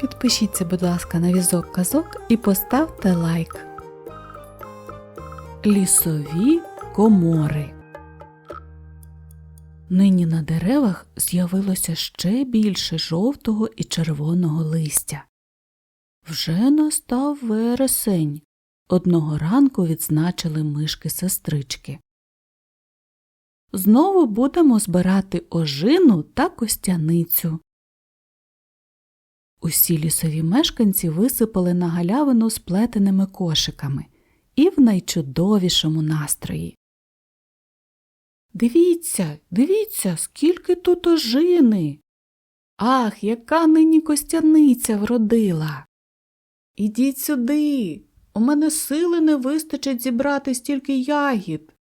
Підпишіться, будь ласка, на візок казок і поставте лайк. Лісові комори. Нині на деревах з'явилося ще більше жовтого і червоного листя. Вже настав вересень. Одного ранку відзначили мишки сестрички. Знову будемо збирати ожину та костяницю. Усі лісові мешканці висипали на галявину сплетеними кошиками і в найчудовішому настрої. Дивіться, дивіться, скільки тут ожини. Ах, яка нині костяниця вродила. Ідіть сюди. У мене сили не вистачить зібрати стільки ягід.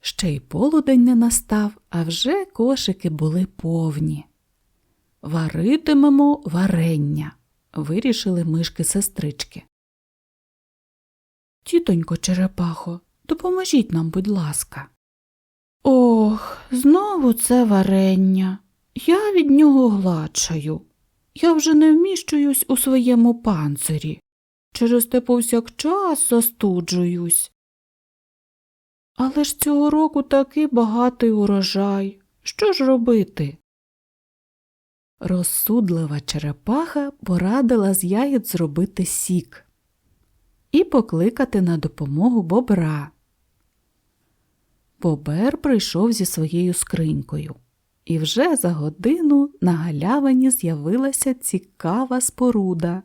Ще й полудень не настав, а вже кошики були повні. Варитимемо варення, вирішили мишки сестрички. Тітонько Черепахо, допоможіть нам, будь ласка. Ох, знову це варення. Я від нього гладшаю. Я вже не вміщуюсь у своєму панцирі. Через те повсякчас застуджуюсь. Але ж цього року такий багатий урожай. Що ж робити? Розсудлива черепаха порадила з ягід зробити сік і покликати на допомогу бобра. Бобер прийшов зі своєю скринькою, і вже за годину на галявині з'явилася цікава споруда.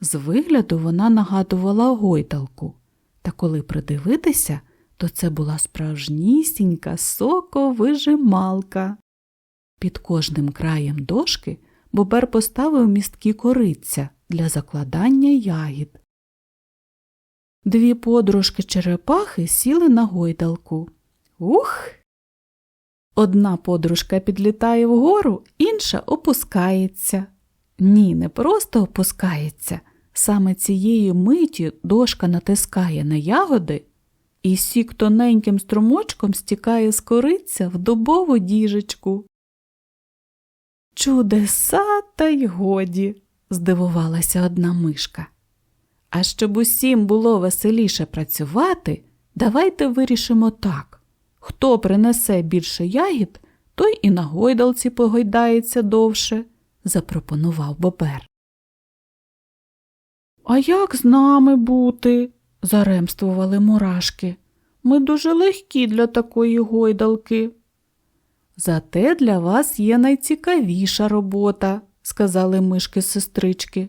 З вигляду вона нагадувала гойдалку, та коли придивитися, то це була справжнісінька соковижималка. Під кожним краєм дошки бобер поставив місткі кориця для закладання ягід. Дві подружки черепахи сіли на гойдалку. Ух! Одна подружка підлітає вгору, інша опускається. Ні, не просто опускається. Саме цієї миті дошка натискає на ягоди, і сік тоненьким струмочком стікає з кориця в дубову діжечку. Чудеса та й годі, здивувалася одна мишка. А щоб усім було веселіше працювати, давайте вирішимо так хто принесе більше ягід, той і на гойдалці погойдається довше, запропонував бобер. А як з нами бути? заремствували мурашки. Ми дуже легкі для такої гойдалки. Зате для вас є найцікавіша робота, сказали мишки сестрички.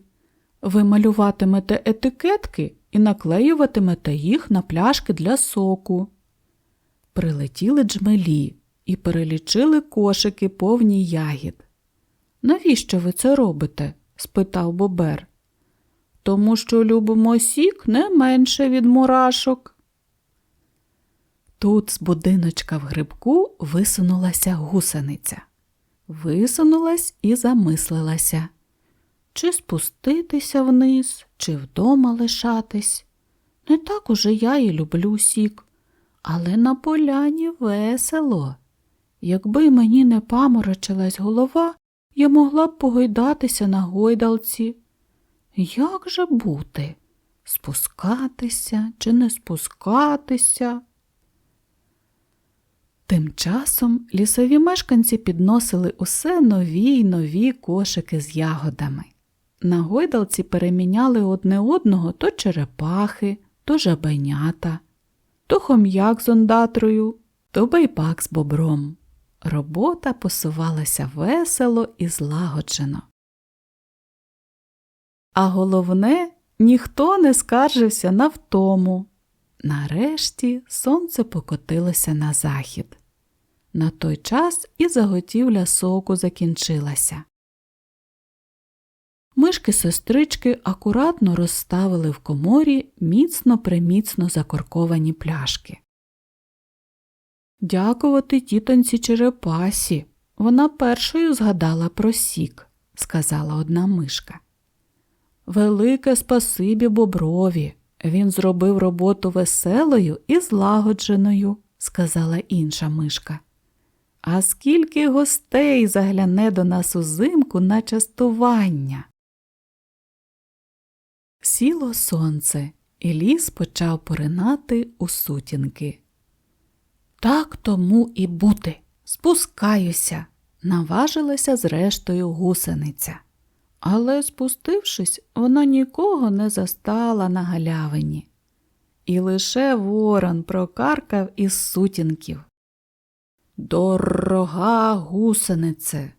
Ви малюватимете етикетки і наклеюватимете їх на пляшки для соку. Прилетіли джмелі і перелічили кошики повні ягід. Навіщо ви це робите? спитав бобер. Тому що любимо сік не менше від мурашок. Тут з будиночка в грибку висунулася гусениця. Висунулась і замислилася. Чи спуститися вниз, чи вдома лишатись. Не так уже я і люблю сік, але на поляні весело. Якби мені не паморочилась голова, я могла б погойдатися на гойдалці. Як же бути? Спускатися чи не спускатися? Тим часом лісові мешканці підносили усе нові й нові кошики з ягодами. На гойдалці переміняли одне одного то черепахи, то жабенята, то хом'як з ондатрою, то байпак з бобром. Робота посувалася весело і злагоджено. А головне, ніхто не скаржився на втому. Нарешті сонце покотилося на захід. На той час і заготівля соку закінчилася. Мишки сестрички акуратно розставили в коморі міцно приміцно закорковані пляшки. Дякувати тітонці Черепасі. Вона першою згадала про сік, сказала одна мишка. Велике спасибі боброві. Він зробив роботу веселою і злагодженою, сказала інша мишка. А скільки гостей загляне до нас узимку на частування. Сіло сонце, і ліс почав поринати у сутінки. Так тому і бути. Спускаюся, наважилася зрештою гусениця. Але, спустившись, вона нікого не застала на галявині. І лише ворон прокаркав із сутінків. Дорога гусенице,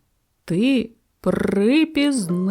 ти припізнилася.